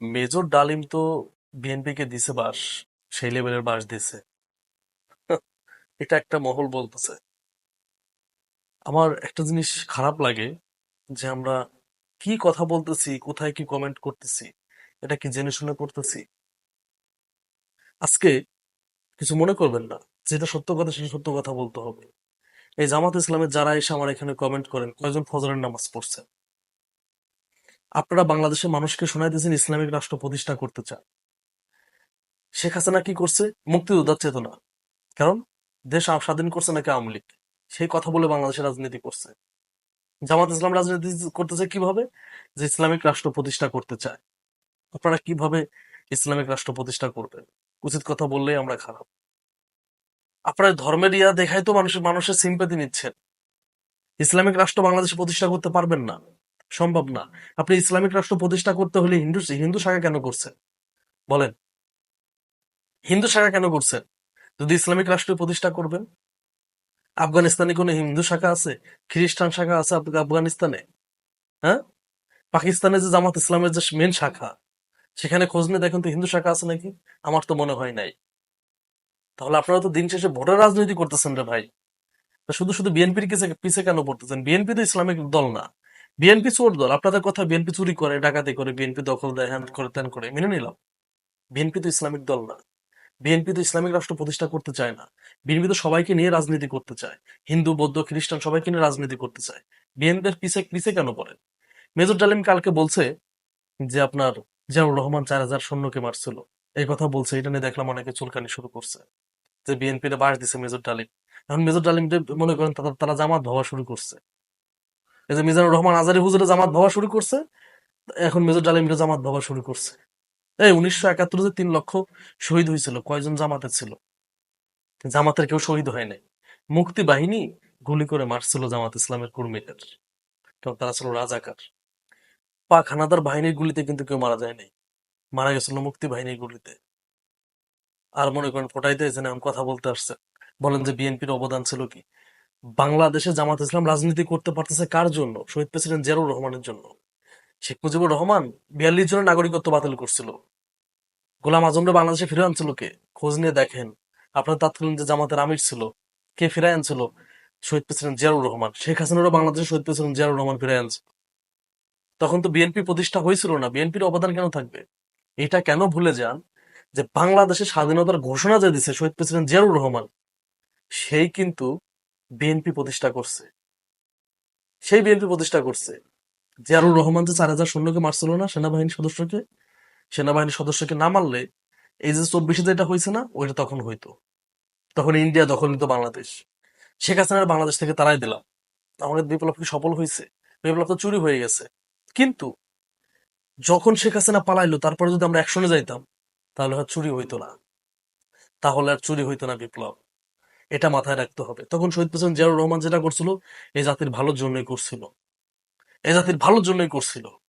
Major ডালিম তো বিএনপিকে দিছে বাস, সেই লেভেলের বাস দিছে। এটা একটা মহল বলতেছে। আমার একটা জিনিস খারাপ লাগে যে আমরা কি কথা বলতেছি, কোথায় কি কমেন্ট করতেছি, এটা কি জেনে শুনে করতেছি? আজকে কিছু মনে করবেন না, যেটা সত্য কথা সেটা সত্য কথা বলতে হবে। এই জামাত ইসলামের যারা এসে আমার এখানে কমেন্ট করেন কয়েকজন ফজরের নামাজ পড়ছেন? আপনারা বাংলাদেশের মানুষকে শোনাইতেছেন, ইসলামিক রাষ্ট্র প্রতিষ্ঠা করতে চান শেখ হাসিনা কি করছে? মুক্তিযোদ্ধার চেতনা। কারণ দেশ স্বাধীন করছে নাকি আওয়ামী লীগ? সেই কথা বলে বাংলাদেশের রাজনীতি করছে। জামাত ইসলাম রাজনীতি করতেছে কীভাবে? যে ইসলামিক রাষ্ট্র প্রতিষ্ঠা করতে চায়। আপনারা কীভাবে ইসলামিক রাষ্ট্র প্রতিষ্ঠা করবেন? উচিত কথা বললেই আমরা খারাপ। আপনার ধর্মের ইয়া দেখাই তো মানুষের মানুষের সিম্পাতি নিচ্ছেন। ইসলামিক রাষ্ট্র বাংলাদেশে প্রতিষ্ঠা করতে পারবেন না। সম্ভব না। আপনি ইসলামিক রাষ্ট্র প্রতিষ্ঠা করতে হলে হিন্দু হিন্দু শাখা কেন করছেন? বলেন। হিন্দু শাখা কেন করছেন? যদি ইসলামিক রাষ্ট্র প্রতিষ্ঠা করবেন? আফগানিস্তানে কোনো হিন্দু শাখা আছে? খ্রিস্টান শাখা আছে আফগানিস্তানে? হ্যাঁ? পাকিস্তানে যে জামাত ইসলামের যে মেন শাখা, সেখানে খোঁজ নিয়ে দেখেন তো হিন্দু শাখা আছে নাকি? আমার তো মনে হয় নাই। তাহলে আপনারা তো দিন শেষে ভোটের রাজনীতি করতেছেন রে ভাই। শুধু শুধু বিএনপির পিছে কেন পড়তেছেন? বিএনপি তো ইসলামিক দল না। বিএনপি চোর দল, আপনাদের কথা বিএনপি চুরি করে, ডাকাতি করে বিএনপি দখল দেয়, হ্যান করে, ত্যান করে, মেনে নিলাম। বিএনপি তো ইসলামিক দল না। বিএনপি তো ইসলামিক রাষ্ট্র প্রতিষ্ঠা করতে চায় না। বিএনপি তো সবাইকে নিয়ে রাজনীতি করতে চায়। হিন্দু, বৌদ্ধ, খ্রিস্টান সবাইকে নিয়ে রাজনীতি করতে চায়। বিএনপির পিছে পিছে কেন পড়েন মেজর ডালিম কালকে বলছে যে আপনার জিয়াউর রহমান চার হাজার সৈন্যকে মারছিল। এই কথা বলছে, এটা নিয়ে দেখলাম অনেকে চুলকানি শুরু করছে। যে বিএনপি বাস দিছে মেজর ডালিম এখন মেজর ডালিম মনে করেন তারা জামাত ভাবা শুরু করছে। এই যে মিজানুর রহমান আজারি হুজুরে জামাত ভাবা শুরু করছে, এখন মেজর ডালিম জামাত ভাবা শুরু করছে। এই উনিশশো একাত্তরে যে তিন লক্ষ শহীদ হয়েছিল, কয়জন জামাতের ছিল? জামাতের কেউ শহীদ হয় নাই। মুক্তি বাহিনী গুলি করে মারছিল জামাত ইসলামের কর্মীদের। কারণ তারা ছিল রাজাকার। পাক হানাদার বাহিনীর গুলিতে কিন্তু কেউ মারা যায় নাই। মারা গেছিল মুক্তি বাহিনীর গুলিতে। আর মনে করেন ফোটাইতে এখন কথা বলতে আসছে। বলেন যে বিএনপির অবদান ছিল কি? বাংলাদেশে জামাত ইসলাম রাজনীতি করতে পারতেছে কার জন্য? শহীদ প্রেসিডেন্ট জিয়াউর রহমানের জন্য। শেখ মুজিবুর রহমান বিয়াল্লিশ জনের নাগরিকত্ব বাতিল করছিল। গোলাম আজমরে বাংলাদেশে ফিরে আনছিল কে? খোঁজ নিয়ে দেখেন। আপনার তৎকালীন যে জামাতের আমির ছিল, কে ফিরে আনছিল? শহীদ প্রেসিডেন্ট জিয়াউর রহমান। শেখ হাসিনারও বাংলাদেশে শহীদ প্রেসিডেন্ট জিয়াউর রহমান ফিরে আনছে। তখন তো বিএনপি প্রতিষ্ঠা হয়েছিল না। বিএনপির অবদান কেন থাকবে? এটা কেন ভুলে যান যে বাংলাদেশে স্বাধীনতার ঘোষণা যে দিছে শহীদ প্রেসিডেন্ট জিয়াউর রহমান, সেই কিন্তু বিএনপি প্রতিষ্ঠা করছে। সেই বিএনপি প্রতিষ্ঠা করছে। জিয়াউর রহমান যে চার হাজার সৈন্যকে মারছিল না সেনাবাহিনী সদস্যকে, সেনাবাহিনীর সদস্যকে না মারলে এই যে চব্বিশে যেটা হয়েছে না, ওইটা তখন হইতো। তখন ইন্ডিয়া দখল নিত বাংলাদেশ। শেখ হাসিনার বাংলাদেশ থেকে তারাই দিলাম। আমাদের বিপ্লব কি সফল হয়েছে? বিপ্লব তো চুরি হয়ে গেছে। কিন্তু যখন শেখ হাসিনা পালাইলো, তারপরে যদি আমরা একশনে যাইতাম, তাহলে চুরি হইতো না। তাহলে আর চুরি হইতো না বিপ্লব। এটা মাথায় রাখতে হবে। তখন শহীদ হোসেন জিয়াউর রহমান যেটা করছিল, এই জাতির ভালোর জন্যই করছিল। এই জাতির ভালোর জন্যই করছিল।